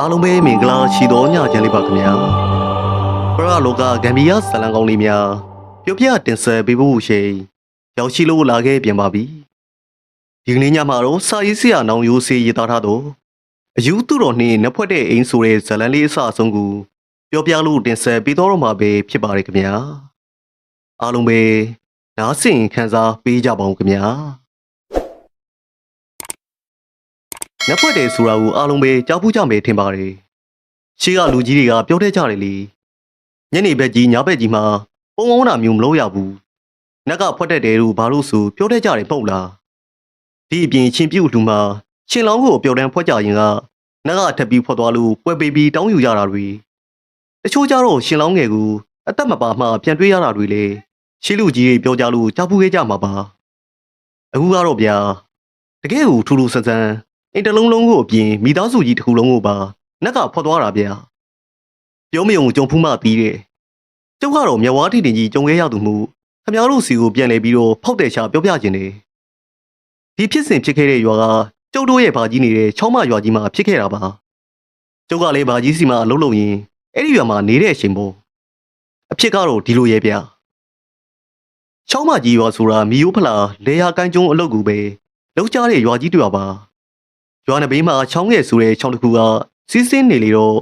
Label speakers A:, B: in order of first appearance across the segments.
A: အားလုံးပဲမင်္ဂလာရှိသောညချမ်းလေးပါခင်ဗျာပရလောကဂမ်ဘီယာဇလံကောင်းလေးများပြုတ်ပြတင်ဆက်ပေးဖို့ရှိရောက်ရှိလို့လာခဲ့ပြန်ပါပြီဒီကနေ့ညမှာတော့စာရေးဆရာနောင်ရိုးစေးရေးသားထားတော့အယူသူတော်နှင့်နှက်ဖွဲ့တဲ့အိမ်ဆိုတဲ့ဇလံလေးအစအဆုံးကိုပြောပြလို့တင်ဆက်ပေးတော့မှာပဲဖြစ်ပါတယ်ခင်ဗျာအားလုံးပဲနားဆင်ခံစားပေးကြပါဦးခင်ဗျာ။ လက်ဖွဲ့တယ်ဆိုတာကိုအားလုံးပဲကြားဖူးကြမယ်ထင်ပါတယ်။ရှေ့ကလူကြီးတွေကပြောတဲ့ကြတယ်လေ။ညနေဘက်ကြီးညဘက်ကြီးမှာပုံအောင်တာမျိုးမလုပ်ရဘူး။နက်ကဖွက်တဲ့တယ်လို့ဘာလို့ဆိုပြောတဲ့ကြတယ်မဟုတ်လား။ဒီအပြင်ချင်းပြုတ်လူမှာရှင်လောင်းကိုပြောတဲ့ဖွက်ကြရင်ကနက်ကထပ်ပြီးဖွက်သွားလို့ပွဲပေးပြီးတောင်းယူရတာတွေ။တချို့ကြတော့ရှင်လောင်းငယ်ကိုအသက်မပါမှပြန်တွေးရတာတွေလေ။ရှေ့လူကြီးတွေပြောကြလို့ကြားဖူးခဲ့ကြမှာပါ။အခုကတော့ဗျာတကယ်ကိုထူးထူးဆန်းဆန်း အိမ်တစ်လုံးလုံးကိုအပြင်မိသားစုကြီးတစ်ခုလုံးကိုပါနက်ကဖွက်သွားတာဗျာပြောမယုံကြုံဖူးမှပြီးတယ်ကျုပ်ကတော့မြဝါထိတင်ကြီးကြုံခဲ့ရသူမှုခမားတို့စီကိုပြန်လဲပြီးတော့ဖောက်တဲ့ချပြောပြခြင်းတယ်ဒီဖြစ်စဉ်ဖြစ်ခဲ့တဲ့ရွာကကျုပ်တို့ရဲ့ဘာကြီးနေတဲ့ချောင်းမရွာကြီးမှာဖြစ်ခဲ့တာပါကျုပ်ကလည်းဘာကြီးစီမှာအလုပ်လုပ်ရင်အဲ့ဒီရွာမှာနေတဲ့အချိန်ပေါ့အဖြစ်ကတော့ဒီလိုရဲ့ဗျာချောင်းမကြီးရွာဆိုတာမီယိုဖလာလေယာကိုင်းကျုံအလုပ်ကူပဲလောက်ကြတဲ့ရွာကြီးတွေပါ ရွာနဘေးမှာချောင်းငယ်ဆိုတဲ့ချောင်းတစ်ခုကစီးစင်းနေလေတော့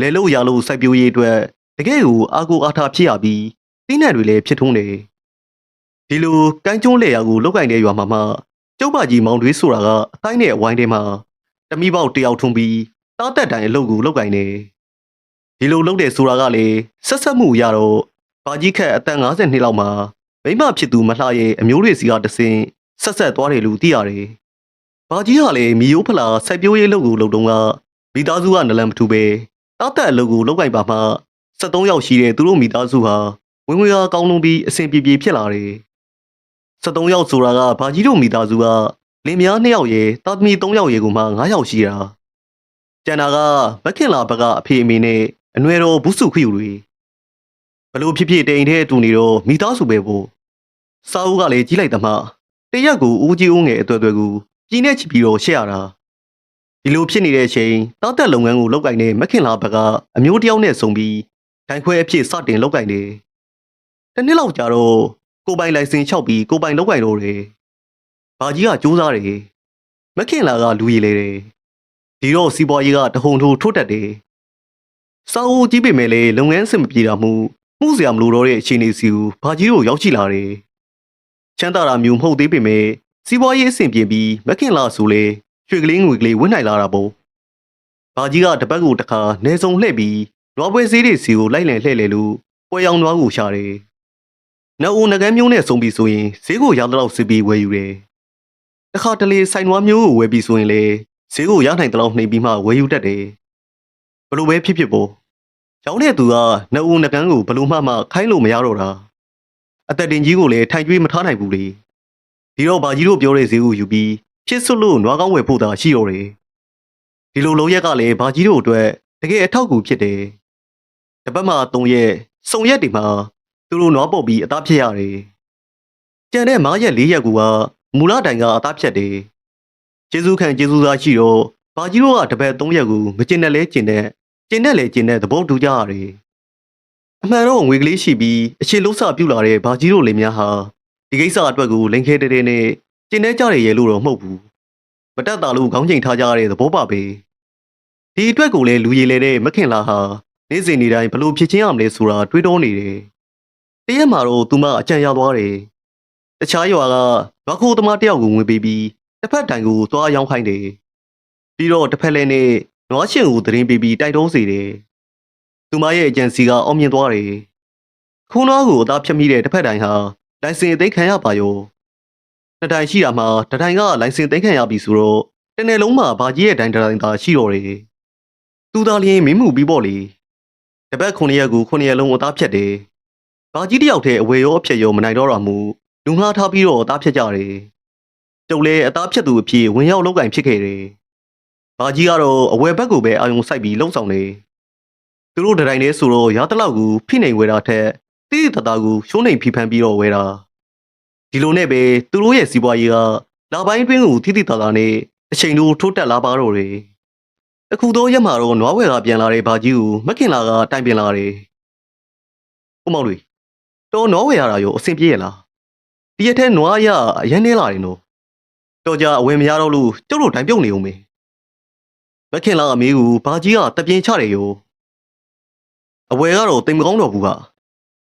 A: လဲလို့ရလို့စိုက်ပျိုးရေးအတွက်တကယ်ကိုအာကိုအားထားဖြစ်ရပြီးတိနက်တွေလည်းဖြစ်ထွန်းတယ်ဒီလိုကိုင်းကျုံးလေယာကိုလောက်ကင်တဲ့ရွာမှာမှကျုပ်ပါကြီးမောင်တွေးဆိုတာကအတိုင်းနဲ့အဝိုင်းထဲမှာတမိပေါက်တယောက်ထုံးပြီးတားတက်တိုင်အလုပ်ကိုလောက်ကင်နေဒီလိုလုပ်တယ်ဆိုတာကလေဆက်ဆက်မှုရတော့ဘာကြီးခက်အသက်50နှစ်လောက်မှာမိမဖြစ်သူမလှရဲ့အမျိုးတွေစီကတဆင်းဆက်ဆက်သွားတယ်လို့သိရတယ်။ ဘာကြီးကလည်းမီယိုဖလာစိုက်ပျိုးရေးလုပ်ကိုလုပ်တုန်းကမိသားစုကနလန်မထူပဲတားတက်အလုပ်ကိုလုပ်ကြိုက်ပါမှ73ယောက်ရှိတဲ့သူတို့မိသားစုဟာဝင်ငွေအားကောင်းလုံးပြီးအဆင်ပြေပြေဖြစ်လာတယ်။73ယောက်ဆိုတာကဘာကြီးတို့မိသားစုကလင်မယား2ယောက်ရယ်တာသမီ3ယောက်ရယ်ကိုမှ9ယောက်ရှိတာ။ကျန်တာကမခင်လာဘကအဖေအမေနဲ့အနွယ်တော်ဘူးစုခွေတွေဘလို့ဖြစ်ဖြစ်တိမ်တဲ့အတူနေတော့မိသားစုပဲပေါ့။စာအုပ်ကလည်းကြီးလိုက်သမှတရက်ကိုဦးကြီးဦးငယ်အတွေ့အတွေ့ကို ပြင်းနဲ့ချီပြီးတော့ရှက်ရတာဒီလိုဖြစ်နေတဲ့အချိန်တောက်တက်လုပ်ငန်းကိုလုပ်ကင်တဲ့မခင်လာဘက်ကအမျိုးတယောက်နဲ့ဆုံပြီးဒိုင်ခွဲအဖြစ်စတင်လုပ်ကင်တယ်။တစ်နှစ်လောက်ကြာတော့ကိုပိုင်လိုင်စင်လျှောက်ပြီးကိုပိုင်လုပ်ကင်တော့တယ်။ဘာကြီးကစူးစမ်းတယ်။မခင်လာကလူရည်လေတယ်။ဒီတော့စီးပွားရေးကတဟုန်ထိုးထိုးတက်တယ်။စာအုပ်ကြီးပေမဲ့လည်းလုပ်ငန်းအဆင်မပြေတာမှုမှုစရာမလိုတော့တဲ့အခြေအနေစီကိုဘာကြီးတို့ရောက်ရှိလာတယ်။ချမ်းသာတာမျိုးမဟုတ်သေးပေမဲ့ စီးပွားရေးအဆင်ပြေပြီးမခင်လာဆိုလေရွှေကလေးငွေကလေးဝင်းနိုင်လာတာပေါ့။ဘာကြီးကတပတ်ကိုတစ်ခါနေစုံလှည့်ပြီးနွားပွဲစည်းတွေစီကိုလိုက်လံလှည့်လေလို့ပွဲရောင်နွားကိုရှာတယ်။နောက်ဦးငကန်းမျိုးနဲ့စုံပြီးဆိုရင်ဈေးကိုရတော့စီပြီးဝယ်ယူတယ်။တစ်ခါတလေဆိုင်နွားမျိုးကိုဝယ်ပြီးဆိုရင်လေဈေးကိုရနိုင်တော့နှိပ်ပြီးမှဝယ်ယူတတ်တယ်။ဘလို့ပဲဖြစ်ဖြစ်ပေါ့။ရောင်းတဲ့သူကနှစ်ဦးငကန်းကိုဘလို့မှမှခိုင်းလို့မရတော့တာ။အသက်တင်ကြီးကိုလည်းထိုင်ကျွေးမထားနိုင်ဘူးလေ။ ဒီတော့ဘာကြီးတို့ပြောတဲ့ဈေးကိုယူပြီးဖြစ်စွလို့နွားကောင်းဝယ်ဖို့သာရှိတော့တယ်။ဒီလိုလုံးရက်ကလည်းဘာကြီးတို့အတွက်တကယ်အထောက်အကူဖြစ်တယ်။တစ်ပတ်မှ၃ရက်စုံရက်တွေမှာသူတို့နွားပုတ်ပြီးအသားဖြစ်ရတယ်။ကြံတဲ့၅ရက်၄ရက်ကမူလတိုင်ကအသားဖြတ်တယ်။ကျေးဇူးခံကျေးဇူးသားရှိတော့ဘာကြီးတို့ကတစ်ပတ်၃ရက်ကိုမကျင်နဲ့လဲကျင်တဲ့ကျင်နဲ့လဲကျင်တဲ့သဘောတူကြရတယ်။အမှန်တော့ငွေကလေးရှိပြီးအခြေလုံးစပြုတ်လာတဲ့ဘာကြီးတို့လေများဟာ ဒီကိစ္စအတွက်ကိုလိန်ခဲတဲ့တဲ့နဲ့ကျင်းနေကြရရဲ့လို့တော့မဟုတ်ဘူးမတက်တာလို့ခေါင်းချိန်ထားကြရတဲ့သဘောပါပဲဒီအတွက်ကိုလည်းလူရည်လေတဲ့မခင်လာဟာနေ့စဉ်နေ့တိုင်းဘလို့ဖြစ်ချင်းရမလဲဆိုတာတွေးတောနေတယ်တရက်မှာတော့သူမအကြံရသွားတယ်တခြားရွာကရွာခိုးသမားတယောက်ကိုဝင်ပေးပြီးတစ်ဖက်တိုင်ကိုသွားရောင်းခိုင်းတယ်ပြီးတော့တစ်ဖက်လဲနဲ့နွားရှင်ကိုသတင်းပေးပြီးတိုက်တွန်းစေတယ်သူမရဲ့အကြံစီကအောင်မြင်သွားတယ်ခုနွားကိုအသားဖြတ်မိတဲ့တစ်ဖက်တိုင်ဟာ လိုင်စင်အသိမ်းခံရပါရောတစ်တိုင်ရှိတာမှာတစ်တိုင်ကလိုင်စင်သိမ်းခံရပြီဆိုတော့တနေ့လုံးမှာဘာကြီးရဲ့တိုင်တစ်တိုင်သာရှိတော့တယ်သူသာလျင်မင်းမှုပြီးပေါ့လေတပတ်9ရက်ကို9ရက်လုံးအသားဖြတ်တယ်ဘာကြီးတယောက်တည်းအဝေရောအဖြတ်ရောမနိုင်တော့တာမူလူငှားထားပြီးတော့အသားဖြတ်ကြတယ်ကျုပ်လည်းအသားဖြတ်သူအဖြစ်ဝင်ရောက်လောက်ကင်ဖြစ်ခဲ့တယ်ဘာကြီးကတော့အဝယ်ဘက်ကိုပဲအာယုံစိုက်ပြီးလှုပ်ဆောင်တယ်သူတို့တစ်တိုင်လေးဆိုတော့ရတလောက်ကိုဖိနိုင်ဝဲတာထက် တိတိတသားကိုရှိုးနှိမ်ဖီဖန်ပြီးတော့ဝဲတာဒီလိုနဲ့ပဲသူတို့ရဲ့စီးပွားရေးကလာပိုင်းတွင်းကိုတိတိတသားနဲ့အချိန်တို့ထိုးတက်လာပါတော့တယ်အခုတော့ရက်မှာတော့နွားဝဲကပြန်လာတဲ့ဘာကြီးကိုမခင်လာကတိုင်ပင်လာတယ်။ဦးမောင်တွေတော်နွားဝဲရတာရောအဆင်ပြေရလား။ဒီရက်ထဲနွားရအရင်နေလာတယ်နော်။တော်ကြအဝင်မရတော့လို့ကျုပ်တို့တိုင်ပြုတ်နေဦးမေ။မခင်လာအမေကိုဘာကြီးကတပြင်းချတယ်ရော။အဝဲကတော့တိမ်မကောင်းတော့ဘူးက။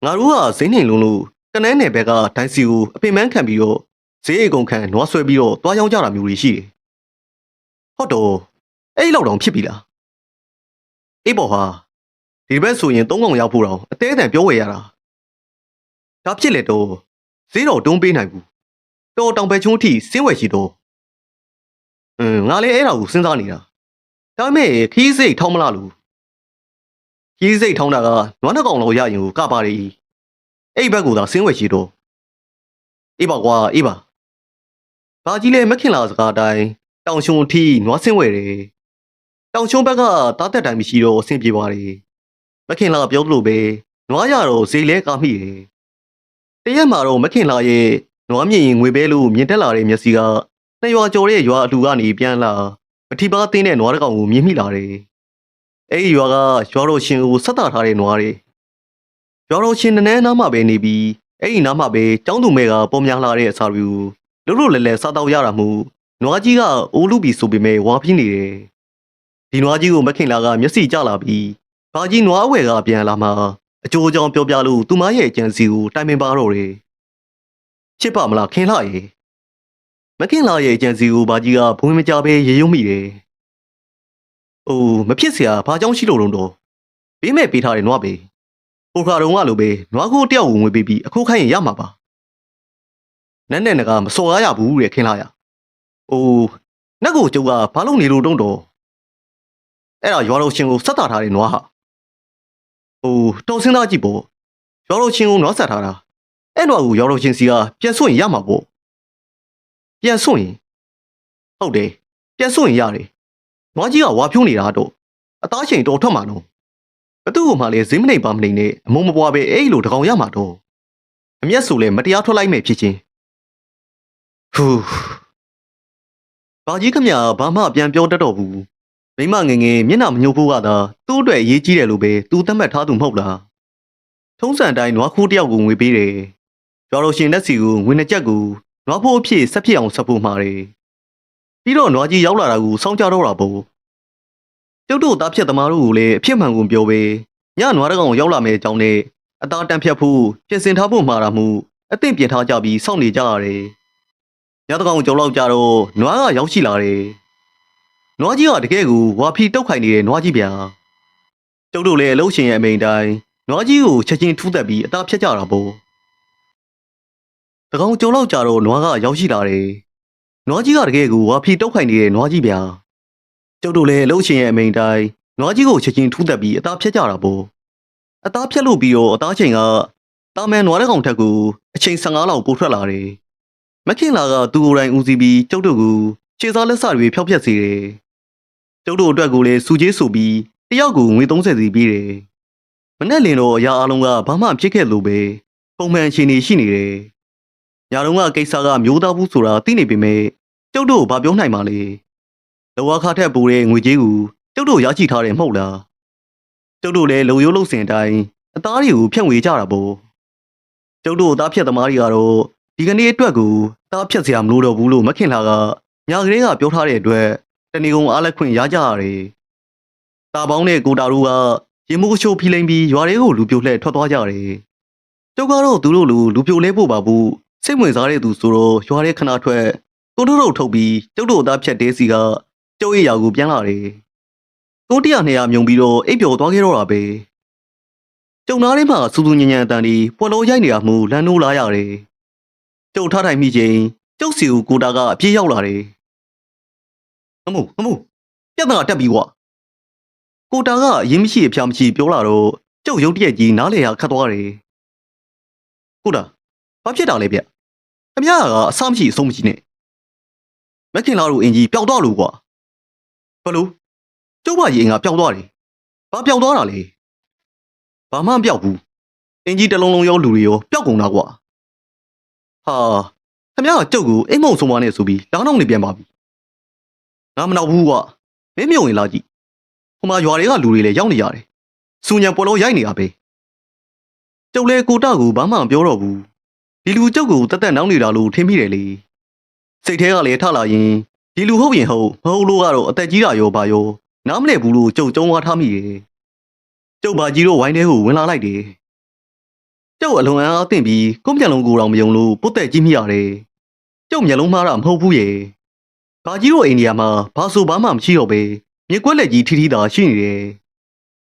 A: ငါတို့ကဇင်းနေလုံးလို့ကနန်းနယ်ဘက်ကဒိုင်စီကိုအပင်ပန်းခံပြီးတော့ဈေးအကုန်ခံနွားဆွဲပြီးတော့တွားရောက်ကြတာမျိုးတွေရှိတယ်။ဟုတ်တော့အဲ့လောက်တောင်ဖြစ်ပြီလား။အေးပေါ့ဟာဒီဘက်ဆိုရင်သုံးកောင်ရောက်ဖို့တော့အသေးအတန်ပြောဝယ်ရတာ။ဒါဖြစ်လေတော့ဈေးတော့တွန်းပေးနိုင်ဘူး။တော်တောင်ပဲချုံးအထိစင်းဝယ်ရှိတော့။အင်းငါလည်းအဲ့ဒါကိုစဉ်းစားနေတာ။ဒါပေမဲ့ခီးစိတ်ထောင်းမလားလို့ ခီးစိတ်ထောင်းတာကနွားနှစ်ကောင်လောက်ရရင်ကိုကပါရီအဲ့ဘက်ကိုသာစင်းဝယ်ရှိတော့အေးပါကွာအေးပါဘာကြီးလဲမခင်လာစကားအတိုင်းတောင်ရှုံအထိနွားစင်းဝယ်တယ်တောင်ရှုံဘက်ကတားတက်တိုင်းမရှိတော့အဆင်ပြေပါတယ်မခင်လာပြောသလိုပဲနွားရတော့ဈေးလဲကားမိတယ်တရက်မှာတော့မခင်လာရဲ့နွားမြင်ရင်ငွေပဲလို့မြင်တက်လာတဲ့မျက်စိကနှစ်ရွာကျော်တဲ့ရွာအတူကနေပြန်လာမထီပါတင်းတဲ့နွားတစ်ကောင်ကိုမြင်မိလာတယ် အဲ့ဒီရွာကရွာတော်ရှင်ကိုဆက်တာထားတဲ့နွားတွေရွာတော်ရှင်နည်းနည်းနားမှာပဲနေပြီးအဲ့ဒီနားမှာပဲចောင်းသူမဲကပေါ်များလာတဲ့အစာတွေကိုလွတ်လွတ်လဲလဲစားတော့ရတာမို့နွားကြီးကအိုးလူပြီးဆိုပေမဲ့ဝါပြင်းနေတယ်ဒီနွားကြီးကိုမခင်လာကမျက်စိကျလာပြီးဘာကြီးနွားအဝယ်ကပြန်လာမှအကျိုးအကြောင်းပြောပြလို့သူမရဲ့အကြံစီကိုတိုင်ပင်ပါတော့တယ်ချစ်ပါမလားခင်လာရေမခင်လာရဲ့အကြံစီကိုဘာကြီးကဘုံမကြပဲရေရုံမိတယ် ဟိုမဖြစ်စရာဘာကြောင့်ရှိလို့လုံးတော့ပေးမဲ့ပေးထားတယ်နွားပဲဟိုခါတုန်းကလိုပဲနွားကိုတယောက်ဝင်ဝေးပေးပြီးအခုခိုင်းရင်ရမှာပါနန်းနဲ့ငါမစော်ရရဘူးတဲ့ခင်းလာရဟိုနတ်ကိုကျုပ်ကဘာလို့နေလို့တုံးတော့အဲ့ဒါရွာတော်ရှင်ကိုဆက်တာထားတယ်နွားဟာဟိုတော်စင်းသားကြည့်ပေါ့ရွာတော်ရှင်ကိုနွားဆက်ထားတာအဲ့နွားကိုရွာတော်ရှင်စီကပြန်ဆွင့်ရမှာပေါ့ပြန်ဆွင့်ဟုတ်တယ်ပြန်ဆွင့်ရတယ် နွားကြီးကဝါဖြိုးနေတာတော့အသားချိန်တော်ထွက်မှာနော်ဘသူ့ကိုမှလည်းဈေးမနေပါမနေနဲ့အမုံမပွားပဲအဲ့လိုတကောင်ရမှာတော့အမျက်ဆိုလဲမတရားထွက်လိုက်မယ်ဖြစ်ချင်းဟူးဘာကြီးခမညာဘာမှပြန်ပြောတတ်တော့ဘူးမိမငယ်ငယ်မျက်နှာမညှို့ဖို့ကသာသူ့အတွက်အရေးကြီးတယ်လို့ပဲသူသတ်မှတ်ထားသူမဟုတ်လားထုံးစံတိုင်းနွားခိုးတယောက်ကိုငွေပေးတယ်ရွာတော်ရှင်လက်စီကိုငွေနှစ်ကျပ်ကိုနွားဖိုးအဖြစ်ဆက်ဖြစ်အောင်ဆက်ဖို့မှာတယ် ပြီးတော့နွားကြီးရောက်လာတာကိုစောင့်ကြတော့တာပေါ့ကျုပ်တို့သားဖြတ်သမားတို့ကိုလည်းအဖြစ်မှန်ကိုပြောပေးညနွားတကောင်ရောက်လာမယ့်အကြောင်းနဲ့အသားတန်ဖြတ်ဖို့ပြင်ဆင်ထားဖို့မှာတာမှုအသင့်ပြင်ထားကြပြီးစောင့်နေကြရတယ်။ညတကောင်ကြောက်လောက်ကြတော့နွားကရောက်ရှိလာတယ်။နွားကြီးကတကယ်ကိုဝါဖီတုတ်ခိုင်နေတဲ့နွားကြီးဗျာ။ကျုပ်တို့လည်းအလုပ်ရှင်ရဲ့အမိန်တိုင်းနွားကြီးကိုချက်ချင်းထူးသက်ပြီးအသားဖြတ်ကြတာပေါ့။တကောင်ကြောက်လောက်ကြတော့နွားကရောက်ရှိလာတယ်။ နွားကြီးကတကယ်ကိုဝါဖီတုတ်ခိုင်နေတဲ့နွားကြီးဗျာ။ကျုပ်တို့လည်းအလုပ်ရှင်ရဲ့အမိန်တိုင်းနွားကြီးကိုချက်ချင်းထူးသက်ပြီးအသားဖြတ်ကြတာပေါ့အသားဖြတ်လို့ပြီးတော့အသားချိန်ကတာမန်နွားတဲ့ကောင်ထက်ကိုအချိန်15လောက်ပိုထွက်လာတယ်မခင်လာကသူကိုယ်တိုင်ဦးစီးပြီးကျုပ်တို့ကိုခြေစားလက်စတွေဖျောက်ဖျက်စေတယ်ကျုပ်တို့အတွက်ကိုလည်းစူကြီးဆိုပြီးတယောက်ကိုငွေ30စီပေးတယ်မနဲ့လင်တော့အရာအလုံးကဘာမှဖြစ်ခဲ့လို့ပဲပုံမှန်အခြေအနေရှိနေတယ်ညာတော့ကကိစ္စကမျိုးသားဘူးဆိုတာသိနေပေမဲ့ ကျုပ်တို့ဘာပြောနိုင်မှာလဲလောကခါထက်ပိုတဲ့ငွေကြေးကိုကျုပ်တို့ရရှိထားတယ်မဟုတ်လားကျုပ်တို့လည်းလုံရိုးလုံစင်အတိုင်းအသားတွေကိုဖြန့်ဝေကြတာပေါ့ကျုပ်တို့အသားဖြတ်သမားတွေကတော့ဒီကနေ့အတွက်ကိုအသားဖြတ်စရာမလိုတော့ဘူးလို့မခင်လာကညာကလေးကပြောထားတဲ့အတွက်တဏီကုံအားလက်ခွင့်ရကြရတယ်တာပေါင်းတဲ့ကိုတာတို့ကရင်မိုးရှိုးဖီးလိမ့်ပြီးရွာတွေကိုလူပြိုလှဲ့ထွက်သွားကြတယ်ကျုပ်ကတော့သူတို့လူလူပြိုလဲဖို့ပါဘူးစိတ်ဝင်စားတဲ့သူဆိုတော့ရွာတွေခဏထွက် ကိုတို့တို့ထုတ်ပြီးကျုပ်တို့အသားဖြတ်တဲစီကကျုပ်ရဲ့ရာကိုပြန်လာတယ်။တိုးတရနှစ်ရမြုံပြီးတော့အိပ်ပျော်သွားခဲ့တော့တာပဲ။ကျုံသားလေးမှာစူးစူးညံ့ညံ့အတန်ဒီပွက်လို့ရိုက်နေတာမှုလမ်းနိုးလာရတယ်။ကျုပ်ထားထိုင်မိချိန်ကျုပ်စီကိုကိုတာကအပြေးရောက်လာတယ်။အမှုအမှုပြဿနာတက်ပြီကွာ။ကိုတာကအရင်မရှိအဖျားမရှိပြောလာတော့ကျုပ်ရုတ်တရက်ကြီးနားလေရခတ်သွားတယ်။ကိုတာဘာဖြစ်တာလဲဗျ။အများကအဆမရှိအဆုံးမရှိနဲ့။ မခင်လာတို့အင်ကြီးပျောက်သွားလို့ကွာ။ဘလို့ကျုပ်မရေငါပျောက်သွားတယ်။ဘာပျောက်သွားတာလဲ။ဘာမှမပျောက်ဘူး။အင်ကြီးတစ်လုံးလုံးရောလူတွေရောပျောက်ကုန်တာကွာ။ဟာခမရကကျုပ်ကိုအိမ်မုံဆုံးမနဲ့ဆိုပြီးလောင်းအောင်နေပြန်ပါပြီ။ငါမနောက်ဘူးကွာ။မင်းမြုံရင်လာကြည့်ဟိုမှာရွာတွေကလူတွေလည်းရောက်နေရတယ်စူညံပေါ်လို့ရိုက်နေတာပဲကျုပ်လည်းကိုတကိုဘာမှမပြောတော့ဘူးဒီလူကျုပ်ကိုတက်တက်နောက်နေတာလို့ထင်မိတယ်လေ စိတ်ထဲကလည်းထလာရင်ဒီလူဟုတ်ရင်ဟုတ်မဟုတ်လို့ကတော့အသက်ကြီးတာရောပါရောနားမလည်ဘူးလို့ကျုပ်ကြုံသွားထားမိတယ်ကျုပ်ဘာကြီးတို့ဝိုင်းထဲကိုဝင်လာလိုက်တယ်ကျုပ်အလွန်အားအသင့်ပြီးကိုယ့်မျက်လုံးကိုယ်တော်မယုံလို့ပုတ်တက်ကြည့်မိရတယ်ကျုပ်မျက်လုံးမှားတာမဟုတ်ဘူးရဲ့ဘာကြီးတို့အိန္ဒိယမှာဘာဆိုဘာမှမရှိတော့ပဲမြေကွက်လက်ကြီးထီထီသာရှိနေတယ်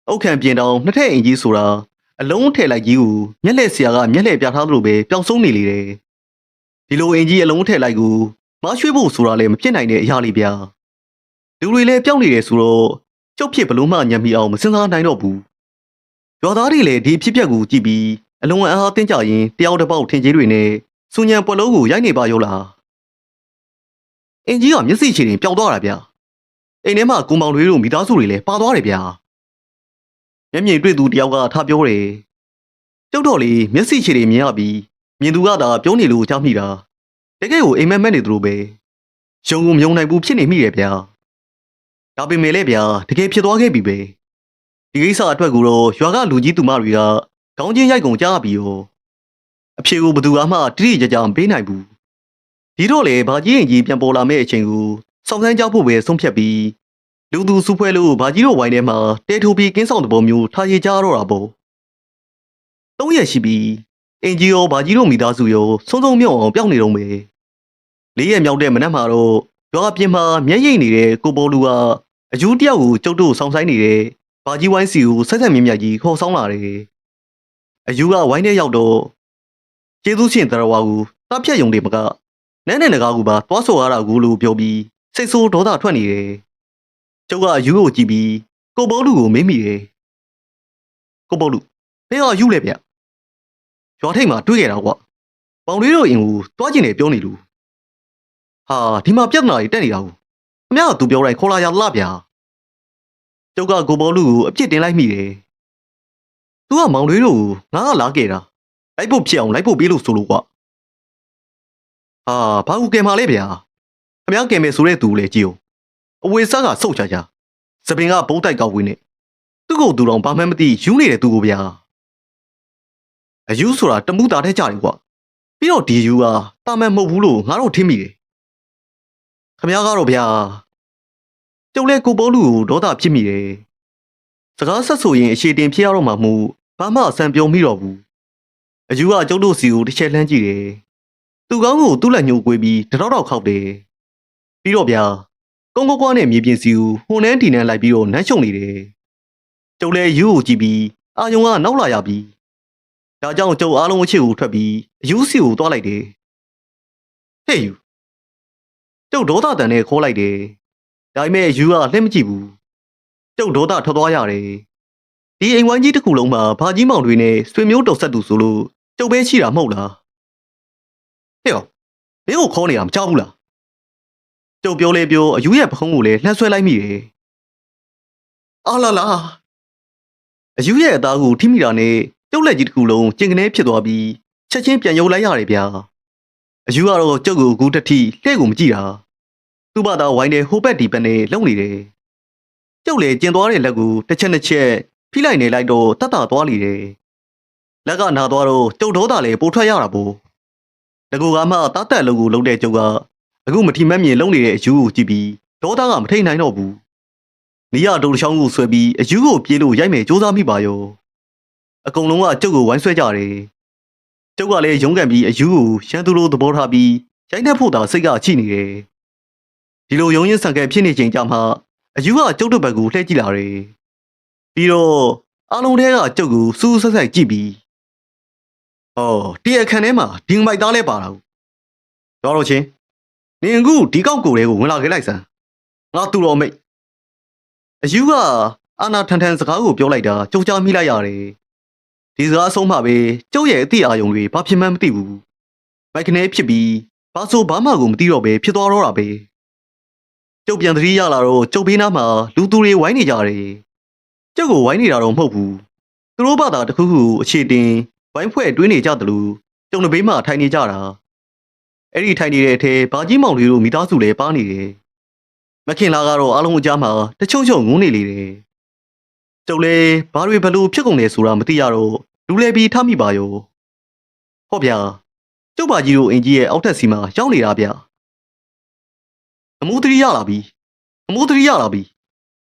A: အုတ်ခံပြင်တောင်နှစ်ထည့်အင်ကြီးဆိုတာအလုံးထည့်လိုက်ကြီးကိုမျက်လှည့်ဆရာကမျက်လှည့်ပြထားသလိုပဲပျောင်ဆုံးနေလေတယ် ဒီလိုအင်ကြီးအလုံးထည့်လိုက်ကိုမရွှေ့ဖို့ဆိုတာလည်းမဖြစ်နိုင်တဲ့အရာလေးဗျာလူတွေလည်းပြောင်းနေတယ်ဆိုတော့ကျုပ်ဖြစ်ဘလို့မှညံမိအောင်မစင်စားနိုင်တော့ဘူးရွာသားတွေလည်းဒီအဖြစ်အပျက်ကိုကြည့်ပြီးအလုံးအားအသင်းကြရင်တယောက်တစ်ပေါက်ထင်ကြီးတွေနဲ့စူညံပွက်လုံးကိုရိုက်နေပါရောလားအင်ကြီးကမျက်စိချီရင်ပျောက်သွားတာဗျာအိမ်ထဲမှာကိုမောင်တွေတို့မိသားစုတွေလည်းပါသွားတယ်ဗျာမျက်မြင်တွေ့သူတယောက်ကထားပြောတယ်ကျုပ်တော့လေမျက်စိချီတွေမြင်ရပြီး မြင်သူကသာပြောနေလို့ကြားမိတာတကယ်ကိုအိမ်မက်မက်နေသူလိုပဲရုံကိုမယုံနိုင်ဘူးဖြစ်နေမိတယ်ဗျာဒါပေမဲ့လည်းဗျာတကယ်ဖြစ်သွားခဲ့ပြီပဲဒီကိစ္စအတွက်ကိုတော့ရွာကလူကြီးသူမတွေကခေါင်းချင်းရိုက်ကုန်ကြပြီရောအဖြေကိုဘယ်သူမှတိတိကျကျမပေးနိုင်ဘူးဒီတော့လေဘာကြီးရင်ကြီးပြန်ပေါ်လာမယ့်အချိန်ကိုစောင့်စမ်းကြဖို့ပဲဆုံးဖြတ်ပြီးလူသူစုဖွဲ့လို့ဘာကြီးတို့ဝိုင်းထဲမှာတဲထိုးပြီးကင်းဆောင်တဲ့ပုံမျိုးထားရကြတော့တာပေါ့သုံးရက်ရှိပြီ အင်ဂျီရောဘာကြီးတို့မိသားစုရောဆုံးဆုံးမြောက်အောင်ပျောက်နေတော့မယ်လေးရက်မြောက်တဲ့မနက်မှာတော့ရွာပြင်မှာမျက်ရည်နေတဲ့ကိုပေါ်လူကအယူတယောက်ကိုကျုပ်တို့ဆောင်ဆိုင်နေတဲ့ဘာကြီးဝိုင်းစီကိုဆက်ဆက်မြင့်မြတ်ကြီးခေါ်ဆောင်လာတယ်အယူကဝိုင်းထဲရောက်တော့ကျေးဇူးရှင်တရဝါကိုတပ်ဖြတ်ယုံတွေမကနန်းနဲ့ငကားကူပါသွားဆိုရတာကိုလို့ပြောပြီးစိတ်ဆိုးဒေါသထွက်နေတယ်ကျုပ်ကအယူကိုကြည့်ပြီးကိုပေါ်လူကိုမေးမိတယ်ကိုပေါ်လူဘယ်ဟာယူလဲဗျ ရွာထိတ်မှာတွေ့ခဲ့တာကွာပေါင်လေးတို့အင်ကိုတွားကျင်တယ်ပြောနေလူဟာဒီမှာပြဿနာတွေတက်နေတာကိုအများကသူပြောတိုင်းခေါ်လာရလားဗျာကျုပ်ကကိုပေါ်လူကိုအပြစ်တင်လိုက်မိတယ်သူကမောင်လေးတို့ကိုငါကလာခဲ့တာလိုက်ဖို့ဖြစ်အောင်လိုက်ဖို့ပြေးလို့ဆိုလို့ကွာဟာဘာကူကဲမှာလဲဗျာအများကဲမယ်ဆိုတဲ့သူလေကြည့်အောင်အဝေစားကစုတ်ချာချာစပင်ကဘုံတိုက်ကောက်ဝင်းနဲ့သူ့ကိုသူတော်ဘာမှမသိယူနေတဲ့သူကိုဗျာ အယူဆိုတာတမှုတာတဲ့ကြတယ်ကွာပြီးတော့ဒီယူကတာမန်မဟုတ်ဘူးလို့ငါတို့ထင်မိတယ်ခမ ्या ကတော့ဗျာကျုပ်လဲကိုပေါ်လူကိုဒေါသဖြစ်မိတယ်စကားဆက်ဆိုရင်အရှိတင်ဖြစ်ရတော့မှမို့ဘာမှအဆန်ပြုံမိတော့ဘူးအယူကကျုပ်တို့စီကိုတစ်ချက်လှမ်းကြည့်တယ်သူကောင်းကိုသူ့လက်ညှိုးကွေးပြီးတတော့တော့ခောက်တယ်ပြီးတော့ဗျာကုန်းကွားကွားနဲ့မြေပြင်စီကိုဟိုနှန်းတီနှန်းလိုက်ပြီးတော့နမ်းရှုံနေတယ်ကျုပ်လဲယူကိုကြည့်ပြီးအာယုံကနောက်လာရပြီ ဒါကြောင့်ကျုပ်အားလုံးအချစ်ကိုထွက်ပြီးအယူစီကိုတွားလိုက်တယ်ဟဲ့ယူကျုပ်ဒေါသတန်နဲ့ခေါ်လိုက်တယ်ဒါပေမဲ့ယူကလှည့်မကြည့်ဘူးကျုပ်ဒေါသထွက်သွားရတယ်ဒီအိမ်ဝိုင်းကြီးတစ်ခုလုံးမှာဘာကြီးမောင်တွေနဲ့ဆွေမျိုးတော်ဆက်သူဆိုလို့ကျုပ်ပဲရှိတာမဟုတ်လားဟဲ့ရောမင်းကိုခေါ်နေတာမကြောက်ဘူးလားကျုပ်ပြောလေပြောအယူရဲ့ပခုံးကိုလည်းလှမ်းဆွဲလိုက်မိတယ်အာလာလာအယူရဲ့အသားကိုထိမိတာနဲ့ ကျုပ်လက်ကြီးတစ်ခုလုံးကျင်ကနေဖြစ်သွားပြီးချက်ချင်းပြန်ယုံလိုက်ရတယ်ဗျာအယူကတော့ကျုပ်ကိုအခုတစ်ထိလှဲ့ကိုမကြည့်တာသူ့ဘာသာဝိုင်းနေဟိုဘက်ဒီဘက်နဲ့လုံနေတယ်ကျုပ်လည်းကျင်သွားတဲ့လက်ကိုတစ်ချက်နှစ်ချက်ဖိလိုက်နေလိုက်တော့တတ်တာသွားလိတယ်လက်ကနာသွားတော့ကျုပ်ဒေါသလည်းပိုထွက်ရတာပေါ့တကူကမှတားတက်လုံးကိုလုံတဲ့ကျုပ်ကအခုမထီမဲ့မြင်လုံနေတဲ့အယူကိုကြည့်ပြီးဒေါသကမထိန်နိုင်တော့ဘူးနီးရဒုံချောင်းကိုဆွဲပြီးအယူကိုပြေးလို့ရိုက်မယ်စူးစမ်းမိပါရော အကုန်လုံးကကျုပ်ကိုဝိုင်းဆွဲကြတယ်ကျုပ်ကလည်းရုန်းကန်ပြီးအယူကိုရန်သူလိုသဘောထားပြီးရိုက်နှက်ဖို့သာစိတ်ကချိနေတယ်ဒီလိုရုံရင်ဆန်ကဲဖြစ်နေချိန်ကြမှာအယူကကျုပ်တို့ဘက်ကိုလှည့်ကြည့်လာတယ်ပြီးတော့အားလုံးထဲကကျုပ်ကိုစူးဆက်ဆက်ကြည့်ပြီးဟောတရားခံထဲမှာဒီမိုက်သားလဲပါတာကိုတော်တော့ချင်းနင်အခုဒီကောက်ကိုလေးကိုဝင်လာခဲ့လိုက်စမ်းငါသူတော်မိတ်အယူကအာနာထန်ထန်စကားကိုပြောလိုက်တာကြုံကြားမိလိုက်ရတယ် ဒီစကားအဆုံးမှပဲကျုပ်ရဲ့အသည့်အာယုံတွေဘာဖြစ်မှန်းမသိဘူးမိုက်ကနေဖြစ်ပြီးဘာဆိုဘာမှကိုမသိတော့ပဲဖြစ်သွားတော့တာပဲကျုပ်ပြန်သတိရလာတော့ကျုပ်ဘေးနားမှာလူသူတွေဝိုင်းနေကြတယ်ကျုပ်ကိုဝိုင်းနေတာတော့မဟုတ်ဘူးသူတို့ဘာသာတစ်ခုခုအခြေတင်ဝိုင်းဖွဲ့တွင်းနေကြတယ်လို့ကျုံတဲ့ဘေးမှာထိုင်နေကြတာအဲ့ဒီထိုင်နေတဲ့အထဲဘာကြီးမောင်တွေတို့မိသားစုလည်းပါနေတယ်မခင်လာကတော့အားလုံးအကြားမှာတချုံချုံငုံနေလေတယ်ကျုပ်လည်းဘာတွေဘလို့ဖြစ်ကုန်လဲဆိုတာမသိရတော့ လူလဲပြီးထားမိပါရောဟောဗျာကျုပ်ပါကြီးတို့အင်ကြီးရဲ့အောက်ထက်စီမှာရောက်နေတာဗျအမိုးတရီရလာပြီအမိုးတရီရလာပြီ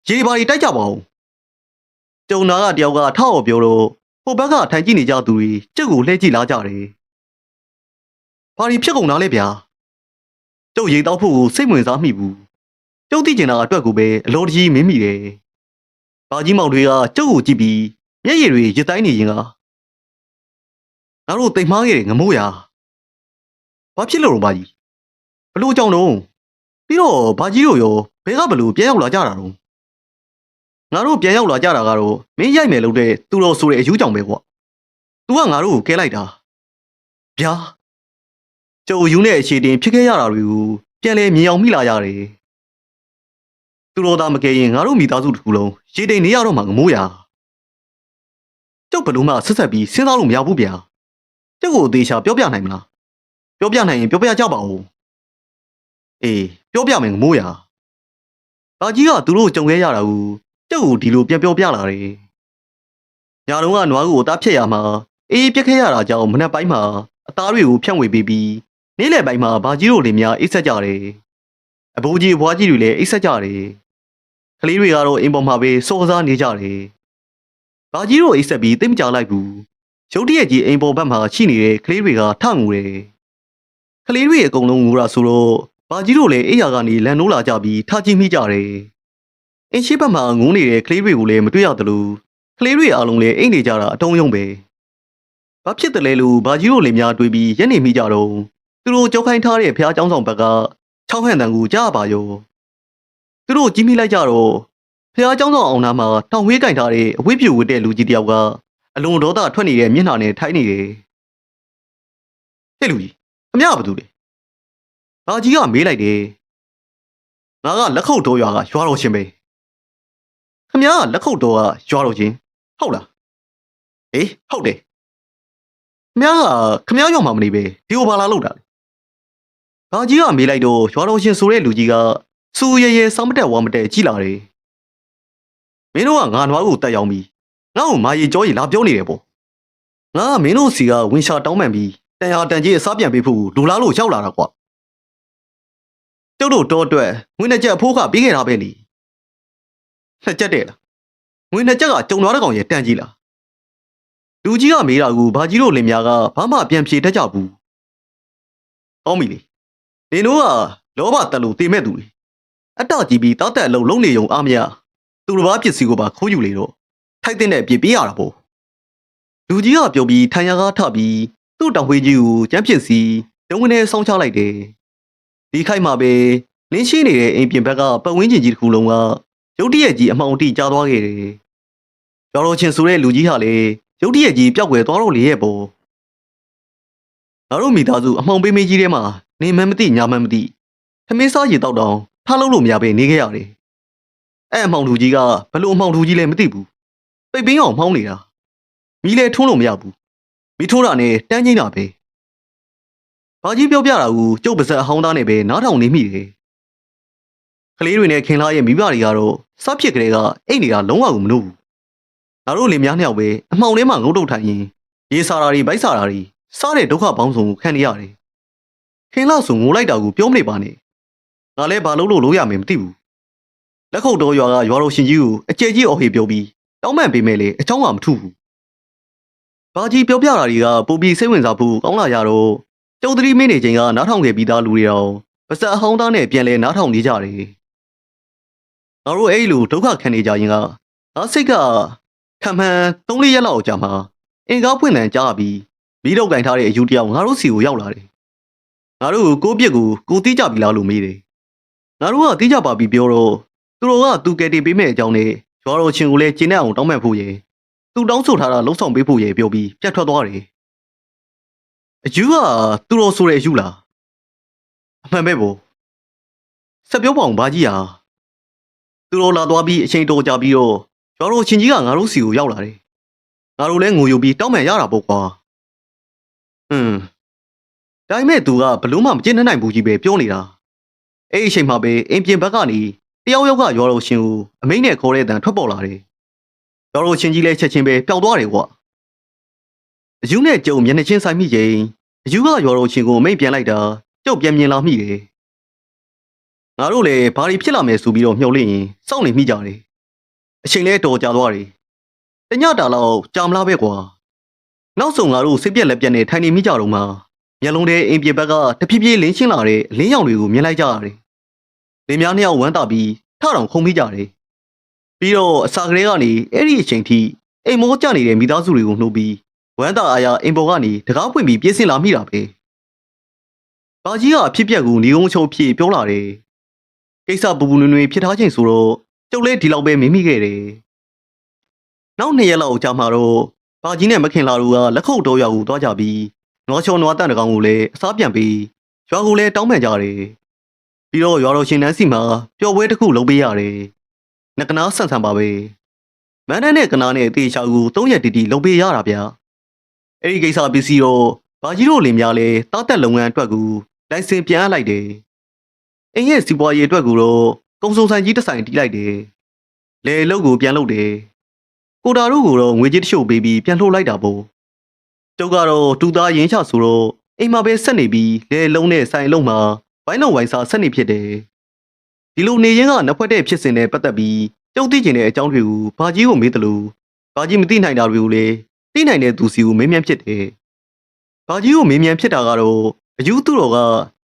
A: ရေပါရီတိုက်ကြပါဦးကျုံနာကတယောက်ကထောက်အောင်ပြောတော့ဟိုဘက်ကထိုင်ကြည့်နေကြသူတွေကျုပ်ကိုလှည့်ကြည့်လာကြတယ်ဘာတွေဖြစ်ကုန်တာလဲဗျာကျုပ်ရေတောက်ဖို့ကိုစိတ်ဝင်စားမိဘူးကျုပ်သိကျင်တာအတွက်ကိုပဲအလောတကြီးမင်းမိတယ်။ဘာကြီးမောင်တွေကကျုပ်ကိုကြည့်ပြီးမျက်ရည်တွေရတိုင်းနေရင်က ငါတို့တိမ်မားခဲ့တယ်ငမိုးရ။ဘာဖြစ်လို့တော့ဘာကြီးဘလို့ကြောင်တော့ပြီးတော့ဘာကြီးတို့ရောဘဲကဘလို့ပြန်ရောက်လာကြတာတော့ငါတို့ပြန်ရောက်လာကြတာကတော့မင်းရိုက်မယ်လို့တဲ့သူတော်ဆိုတဲ့အယူကြောင်ပဲကွာ။ तू ကငါတို့ကိုကဲလိုက်တာ။ဗျာကျုပ်ယူနဲ့အခြေတင်ဖြစ်ခဲ့ရတာတွေကိုပြန်လဲမြင်အောင်မိလာရတယ်။သူတော်သားမကယ်ရင်ငါတို့မိသားစုတစ်ခုလုံးရေတိမ်နေရတော့မှငမိုးရကျုပ်ဘလို့မှဆက်ဆက်ပြီးစဉ်းစားလို့မရဘူးဗျာ ကျုပ်ကိုအသေးချာပြောပြနိုင်မလားပြောပြနိုင်ရင်ပြောပြကြပါဦးအေးပြောပြမယ်ငမိုးရဘာကြီးကသူတို့ကြုံခဲ့ရတာကိုကျုပ်ကိုဒီလိုပြန်ပြောပြလာတယ်ညာတော့ကနွားကိုအသားဖြတ်ရမှာအေးပြက်ခဲ့ရတာကြောင့်မနက်ပိုင်းမှာအသားတွေကိုဖြန့်ဝေပေးပြီးနေ့လယ်ပိုင်းမှာဘာကြီးတို့တွေများအိတ်ဆက်ကြတယ်အဘိုးကြီးအဘွားကြီးတွေလည်းအိတ်ဆက်ကြတယ်ကလေးတွေကတော့အိမ်ပေါ်မှာပဲစောစားနေကြတယ်။ဘာကြီးတို့အိပ်ဆက်ပြီးတိတ်မကြလိုက်ဘူး။ ရုတ်တရက်ကြီးအိမ်ပေါ်ဘက်မှာရှိနေတဲ့ကလေးတွေကထငူတယ်။ကလေးတွေအကုန်လုံးငူတာဆိုတော့ဘာကြီးတို့လည်းအိယာကနေလန်နိုးလာကြပြီးထကြည့်မိကြတယ်။အင်းရှိဘက်မှာငုံနေတဲ့ကလေးတွေကိုလည်းမတွေ့ရသလိုကလေးတွေအားလုံးလည်းအိတ်နေကြတာအတုံးယုံပဲ။ဘာဖြစ်တယ်လဲလို့ဘာကြီးတို့လည်းများတွေးပြီးရက်နေမိကြတော့သူတို့ကြောက်ခိုင်းထားတဲ့ဖះเจ้าဆောင်ဘက်က၆ဟန်တန်ကိုကြားပါရော။ သူတို့ကြီးမိလိုက်ကြတော့ဖះเจ้าဆောင်အောင်နာမှာတောင်ဝေးကင်ထားတဲ့အဝိပြူဝတ်တဲ့လူကြီးတယောက်က အလွန်ဒေါသထွက်နေတဲ့မျက်နှာနဲ့ထိုင်နေတယ်။ဟဲ့လူကြီးအမရဘာတူလဲ။ဘာကြီးကမေးလိုက်တယ်။ငါကလက်ခုပ်တော်ရွာကရွာတော်ရှင်ပဲ။ခမရကလက်ခုပ်တော်ကရွာတော်ချင်းဟုတ်လား။အေးဟုတ်တယ်။ခမရကခမရရွာမှာမနေပဲဒီကိုဘာလာလို့တာလဲ။ဘာကြီးကမေးလိုက်တော့ရွာတော်ရှင်ဆိုတဲ့လူကြီးကစူရဲရဲစောင်းမတက်ဝါမတက်ကြည်လာတယ်မင်းတို့ကငါနွားကိုတက်ရောက်ပြီး ငါ့ကိုမာရီကြောကြီးလာပြောနေတယ်ပေါ့ငါကမင်းတို့စီကဝင်ရှာတောင်းပန်ပြီးတန်ဟာတန်ကြီးအစားပြန်ပေးဖို့လူလားလို့ရောက်လာတာကွာကျုပ်တို့တော့အတွက်ငွေနှစ်ချက်အဖိုးကပြီးခဲ့တာပဲလေနှစ်ချက်တဲ့လားငွေနှစ်ချက်ကကြုံသွားတဲ့ကောင်ရဲ့တန်ကြီးလားလူကြီးကမေးတာကိုဘာကြီးတို့လင်များကဘာမှပြန်ဖြေတတ်ကြဘူးကောင်းပြီလေနင်တို့ကလောဘတက်လို့တေမဲ့သူတွေအတကြီးပြီးတောက်တက်အလုံးလုံးနေုံအားမရသူတစ်ပါးပစ္စည်းကိုပါခိုးယူလေတော့ ထိုက်တဲ့အပြစ်ပေးရတာပေါ့လူကြီးကပြုံးပြီးထိုင်ရကားထပြီးသူ့တောင်ခွေးကြီးကိုကျန်းဖြစ်စီတုံးဝင်နဲ့ဆောင်းချလိုက်တယ်ဒီခိုက်မှာပဲလင်းရှိနေတဲ့အိမ်ပြင်ဘက်ကပတ်ဝန်းကျင်ကြီးတစ်ခုလုံးကရုတ်တရက်ကြီးအမှောင်အတိကြားသွားခဲ့တယ်ကျော်တော်ချင်းဆိုတဲ့လူကြီးဟာလေရုတ်တရက်ကြီးပျောက်ွယ်သွားတော့လေရဲ့ပေါ့ငါတို့မိသားစုအမှောင်ပေးမေးကြီးထဲမှာနေမှန်းမသိညာမှန်းမသိသမင်းစားရေတောက်တောင်ထားလို့လို့မရပဲနေခဲ့ရတယ်။အဲ့အမှောင်လူကြီးကဘလို့အမှောင်လူကြီးလဲမသိဘူး။ ပိတ်ပင်းအောင်မှောင်းနေတာ။မီးလဲထုံးလို့မရဘူး။မီးထိုးတာနဲ့တန်းချင်းတာပဲ။ဘာကြီးပြောပြတာကိုကျုပ်ပါဇက်အဟောင်းသားနဲ့ပဲနားထောင်နေမိတယ်။ကလေးတွေနဲ့ခင်လာရဲ့မိဘတွေကတော့စဖြစ်ကလေးကအိတ်နေတာလုံးဝကိုမလို့ဘူး။ငါတို့လင်များနှစ်ယောက်ပဲအမှောင်ထဲမှာငုတ်တုတ်ထိုင်ရင်ရေစာတာတွေဗိုက်စာတာတွေစားတဲ့ဒုက္ခပေါင်းစုံကိုခံနေရတယ်။ခင်လာဆိုငိုလိုက်တာကိုပြောမနေပါနဲ့။ငါလည်းဘာလို့လို့လို့ရမယ်မသိဘူးလက်ခုပ်တော်ရွာကရွာတော်ရှင်ကြီးကိုအကျယ်ကြီးအော်ဟေပြောပြီး တောင်းပန်ပေးမယ်လေအချောင်းကမထူဘူးဘာကြီးပြောပြတာတွေကပူပြီးစိတ်ဝင်စားဖို့ကောင်းလာရတော့ကျုပ်သတိမင်းနေချိန်ကနားထောင်ခဲ့ပြီးသားလူတွေတော့ပါစက်အဟောင်းသားနဲ့ပြန်လဲနားထောင်နေကြတယ်ငါတို့အဲ့လိုဒုက္ခခံနေကြရင်ကငါစိတ်ကခံမှန်း၃-၄ရက်လောက်ကြာမှအင်ကားဖွင့်တန်ကြားပြီးမီးတော့ကင်ထားတဲ့အယူတယောက်ငါတို့စီကိုရောက်လာတယ်ငါတို့ကိုကိုယ့်ပြစ်ကိုကိုသိကြပြီလားလို့မေးတယ်ငါတို့ကတိကြပါပြီပြောတော့သူတို့ကသူကယ်တင်ပေးမဲ့အကြောင်းနဲ့ ရွာတော်ချင်းကိုလည်းကျင်းတဲ့အောင်တောင်းပန်ဖို့ရယ်သူတောင်းဆိုထားတာလှုပ်ဆောင်ပေးဖို့ရယ်ပြောပြီးပြတ်ထွက်သွားတယ်အယူကသူတော်ဆိုတဲ့အယူလားအမှန်ပဲပေါ့ဆက်ပြောပါအောင်ဘာကြီးဟာသူတော်လာသွားပြီးအချိန်တော်ကြပြီးတော့ရွာတော်ချင်းကြီးကငါတို့စီကိုရောက်လာတယ်ငါတို့လည်းငိုယူပြီးတောင်းပန်ရတာပေါ့ကွာဟွန်းဒါပေမဲ့သူကဘလို့မှမကျင်းနိုင်ဘူးကြီးပဲပြောနေတာအဲ့ဒီအချိန်မှာပဲအင်ပြင်ဘက်ကနေတ ယောက်ယောက်ကရွာတော်ရှင်ကိုအမိန့်နဲ့ခေါ်တဲ့တန်ထွက်ပေါ်လာတယ်တော်တော်ချင်းကြီးလဲချက်ချင်းပဲပျောက်သွားတယ်ကွာအယူနဲ့ကြုံမျက်နှာချင်းဆိုင်မိချိန်အယူကရော်တော်ချင်းကိုမိတ်ပြန်လိုက်တာကျုပ်ပြန်မြင်လာမိတယ်ငါတို့လည်းဘာတွေဖြစ်လာမယ်ဆိုပြီးတော့မျှော်လင့်ရင်စောင့်နေမိကြတယ်အချိန်လဲတော်ကြာသွားတယ်တညတာလောက်ကြာမလားပဲကွာနောက်ဆုံးငါတို့စိတ်ပြက်လက်ပြက်နဲ့ထိုင်နေမိကြတော့မှမျက်လုံးထဲအိမ်ပြေဘက်ကတဖြည်းဖြည်းလင်းရှင်းလာတဲ့အလင်းရောင်တွေကိုမြင်လိုက်ကြရတယ် လင်းများနှစ်ယောက်ဝမ်းတာပြီးထထောင်ခုန်မိကြတယ်ပြီးတော့အစာကလေးကနေအဲ့ဒီအချိန်ထိအိမ်မောကျနေတဲ့မိသားစုတွေကိုနှုတ်ပြီးဝမ်းတာအားရအိမ်ပေါ်ကနေတကားပွင့်ပြီးပြင်းစင်လာမိတာပဲဘာကြီးကအဖြစ်ပြက်ကိုနေုံချုံဖြစ်ပြောလာတယ်ကိစ္စပူပူနွေနွေဖြစ်ထားခြင်းဆိုတော့ကျုပ်လည်းဒီလောက်ပဲမင်းမိခဲ့တယ်နောက်နှစ်ရက်လောက်ကြာမှတော့ဘာကြီးနဲ့မခင်လာတို့ကလက်ခုပ်တော်ရွာကိုသွားကြပြီးနွားချောနွားတန်တကောင်ကိုလည်းအစားပြန်ပြီးရွာကိုလည်းတောင်းပန်ကြတယ် ပြီးတော့ရွာတော်ရှင်နန်းစီမှာပျော်ပွဲတစ်ခုလုပ်ပေးရတယ်ငကနာဆန်ဆန်ပါပဲမန်းတန်းနဲ့ကနာနဲ့အသေးချောက်ကို၃ရက်တီတီလုပ်ပေးရတာဗျာအဲ့ဒီကိစ္စပစ္စည်းတော့ဘာကြီးတို့လင်များလဲတားတက်လုပ်ငန်းအတွက်ကိုလိုင်စင်ပြန်အပ်လိုက်တယ်အင်းရဲ့စီးပွားရေးအတွက်ကိုတော့ကုံစုံဆိုင်ကြီးတစ်ဆိုင်တီးလိုက်တယ်လေအလုပ်ကိုပြန်လုပ်တယ်ကိုတာတို့ကိုတော့ငွေကြေးတစ်ချို့ပေးပြီးပြန်လှုပ်လိုက်တာပေါ့ကျုပ်ကတော့တူသားရင်းချဆိုတော့အိမ်မှာပဲဆက်နေပြီးလေလုံးနဲ့ဆိုင်လုံးမှာ ဝိုင်းလုံးဝိုင်းစားဆက်နေဖြစ်တယ်ဒီလိုနေရင်ကနှစ်ဖွဲ့တဲ့ဖြစ်စဉ်နဲ့ပတ်သက်ပြီးကျုပ်သိကျင်တဲ့အကြောင်းတွေကိုဘာကြီးကိုမေးတယ်လို့ဘာကြီးမသိနိုင်တာတွေကိုလည်းသိနိုင်တဲ့သူစီကိုမေးမြန်းဖြစ်တယ်ဘာကြီးကိုမေးမြန်းဖြစ်တာကတော့အယူသူတော်က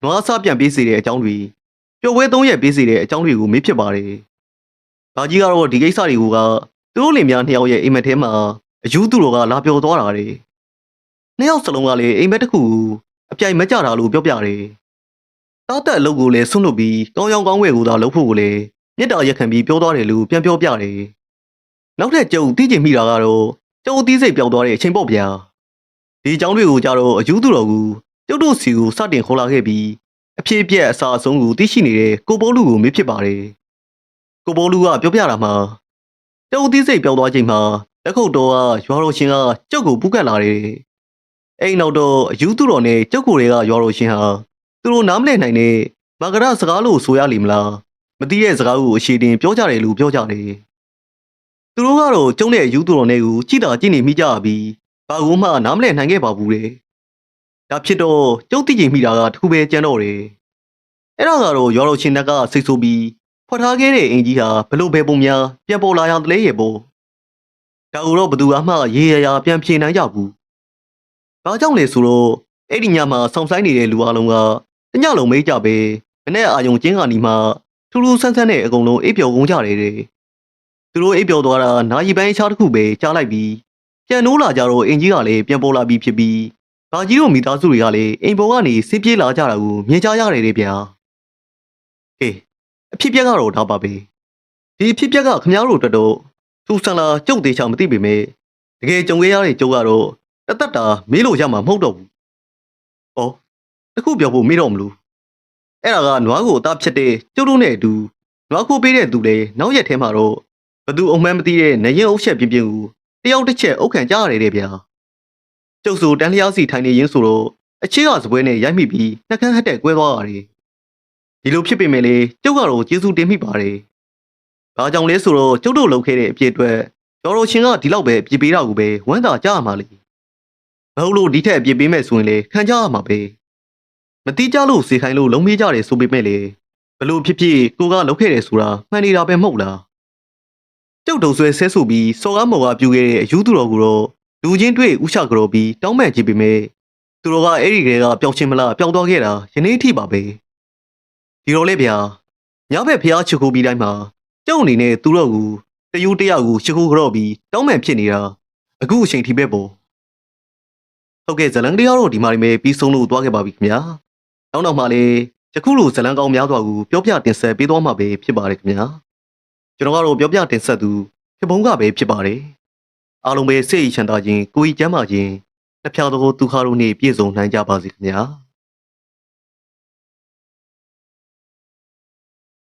A: နွားစားပြန်ပေးစေတဲ့အကြောင်းတွေပျော်ပွဲသုံးရက်ပေးစေတဲ့အကြောင်းတွေကိုမေးဖြစ်ပါတယ်ဘာကြီးကတော့ဒီကိစ္စတွေကိုကသူတို့လင်များနှစ်ယောက်ရဲ့အိမ်မက်ထဲမှာအယူသူတော်ကလာပြောသွားတာတဲ့နှစ်ယောက်စလုံးကလည်းအိမ်မက်တစ်ခုကိုအပြိုင်မကြတာလို့ပြောပြတယ် တားတက်အလုပ်ကိုလည်းဆွန့်လွတ်ပြီးကောင်းရောင်ကောင်းဝဲကိုသာလုပ်ဖို့ကိုလည်းမြစ်တာရက်ခံပြီးပြောသွားတယ်လို့ပြန်ပြောပြတယ်နောက်ထပ်ကျုပ်သိချင်မိတာကတော့ကျုပ်အသီးစိတ်ပြောင်းသွားတဲ့အချိန်ပေါ့ဗျာဒီအကြောင်းတွေကိုကြတော့အယူသူတော်ကကျုပ်တို့စီကိုစတင်ခေါ်လာခဲ့ပြီးအဖြစ်အပျက်အစာအဆုံးကိုသိရှိနေတဲ့ကိုပိုးလူကိုမေးဖြစ်ပါတယ်ကိုပိုးလူကပြောပြတာမှာကျုပ်အသီးစိတ်ပြောင်းသွားချိန်မှာလက်ခုပ်တော်ကရွာတော်ရှင်ကကျုပ်ကိုပူးကတ်လာတယ်အဲ့ဒီနောက်တော့အယူသူတော်နဲ့ကျုပ်ကိုယ်တွေကရွာတော်ရှင်ဟာ သူတို့နားမလည်နိုင်တဲ့မာဂရစကားလို့ဆိုရလိမ့်မလားမသိတဲ့စကားကိုအရှိတင်ပြောကြတယ်လို့ပြောကြတယ်သူတို့ကတော့ကျုံတဲ့အယူသူတော်နဲ့ကိုကြည်တာကြည်နေမိကြပြီးဘာကူမှနားမလည်နိုင်ခဲ့ပါဘူးတဲ့ဒါဖြစ်တော့ကျုပ်သိကျင်မိတာကတခုပဲကြမ်းတော့တယ်အဲ့ဒါကတော့ရွာတော်ချင်းတက်ကစိတ်ဆိုးပြီးဖွက်ထားခဲ့တဲ့အင်ကြီးဟာဘလို့ပဲပုံများပြန်ပေါ်လာရတလဲရဲ့ပေါ့ဒါကိုတော့ဘသူမှရေရရာပြန်ဖြေနိုင်ကြဘူးဘာကြောင့်လဲဆိုတော့အဲ့ဒီညမှာဆောင်းဆိုင်နေတဲ့လူအလုံးက တညလုံးမေးကြပဲမနေ့အာယုံကျင်းကနီမှာထူးထူးဆန်းဆန်းနဲ့အကုန်လုံးအိပ်ပျော်ကုန်ကြတယ်တဲ့သူတို့အိပ်ပျော်သွားတာနာရီပိုင်းအခြားတစ်ခုပဲကြားလိုက်ပြီးပြန်နိုးလာကြတော့အင်ကြီးကလည်းပြန်ပေါ်လာပြီးဖြစ်ပြီးဘာကြီးတို့မိသားစုတွေကလည်းအိမ်ပေါ်ကနေစစ်ပြေးလာကြတာကိုမြင်ကြရတယ်တဲ့ဗျာဟေးအဖြစ်ပြက်ကတော့ဒါပါပဲဒီအဖြစ်ပြက်ကခမားတို့အတွက်တော့သူဆန်လာကြုတ်သေးချာမသိပေမဲ့တကယ်ကြုံခဲ့ရတဲ့ကြုတ်ကတော့တသက်တာမေးလို့ရမှာမဟုတ်တော့ဘူး။အော် တခုပြောဖို့မေးတော့မလို့အဲ့ဒါကနွားကိုအသားဖြစ်တဲ့ကျုပ်တို့နဲ့အတူနွားခိုးပေးတဲ့သူလည်းနောက်ရက်ထဲမှာတော့ဘသူအုံမှန်းမသိတဲ့နရင်အုပ်ချက်ပြင်းပြင်းကိုတယောက်တစ်ချက်အုပ်ခံကြရတယ်တဲ့ဗျာ။ကျုပ်ဆိုတန်းလျားစီထိုင်နေရင်းဆိုတော့အချေးကစပွဲနဲ့ရိုက်မိပြီးနှက်ခမ်းဟက်တဲ့ကွဲသွားရတယ်။ဒီလိုဖြစ်ပေမဲ့လေကျုပ်ကတော့ကျေးဇူးတင်မိပါတယ်။ဘာကြောင့်လဲဆိုတော့ကျုပ်တို့လုပ်ခဲ့တဲ့အပြည့်အတွက်ကျော်တော်ချင်းကဒီလောက်ပဲပြေးပေးတာကိုပဲဝမ်းသာကြရမှာလေ။မဟုတ်လို့ဒီထက်ပြေးပေးမဲ့ဆိုရင်လေခံကြရမှာပဲ။ မတိကြလို့စေခိုင်းလို့လုံးမေးကြတယ်ဆိုပေမဲ့လေဘလို့ဖြစ်ဖြစ်ကိုကလုပ်ခဲ့တယ်ဆိုတာမှန်နေတာပဲမဟုတ်လား။ကျုပ်တုံဆွဲဆဲဆိုပြီးစော်ကားမော်ကပြူခဲ့တဲ့အယူသူတော်ကိုတော့လူချင်းတွေ့ဥချကြော်ပြီးတောင်းပန်ကြည့်ပေမဲ့သူတို့ကအဲ့ဒီကလေးကပျောက်ချင်းမလားပျောက်သွားခဲ့တာယနေ့ထိပါပဲဒီတော့လေဗျာညဘက်ဖျားချစ်ခိုးပြီးတိုင်းမှာကျုံအနေနဲ့သူတို့ကိုတယူတယောက်ကိုချစ်ခိုးကြော့ပြီးတောင်းပန်ဖြစ်နေတာအခုအချိန်ထိပဲပေါ့ဟုတ်ကဲ့ဇလန်တရားတော့ဒီမှာနေပဲပြီးဆုံးလို့သွားခဲ့ပါပြီခင်ဗျာ နောက်နောက်မှလည်းယခုလိုဇလန်ကောင်းများစွာကိုပြောပြတင်ဆက်ပေးသွားမှာပဲဖြစ်ပါတယ်ခင်ဗျာကျွန်တော်ကတော့ပြောပြတင်ဆက်သူဖြစ်ပုံးကပဲဖြစ်ပါတယ်အားလုံးပဲစိတ်ချမ်းသာခြင်းကိုယ်ကြီးကျန်းမာခြင်းနှစ်ဖြားသောဒုက္ခတို့နှင့်ပြည့်စုံနိုင်ကြပါစေခင်ဗျာ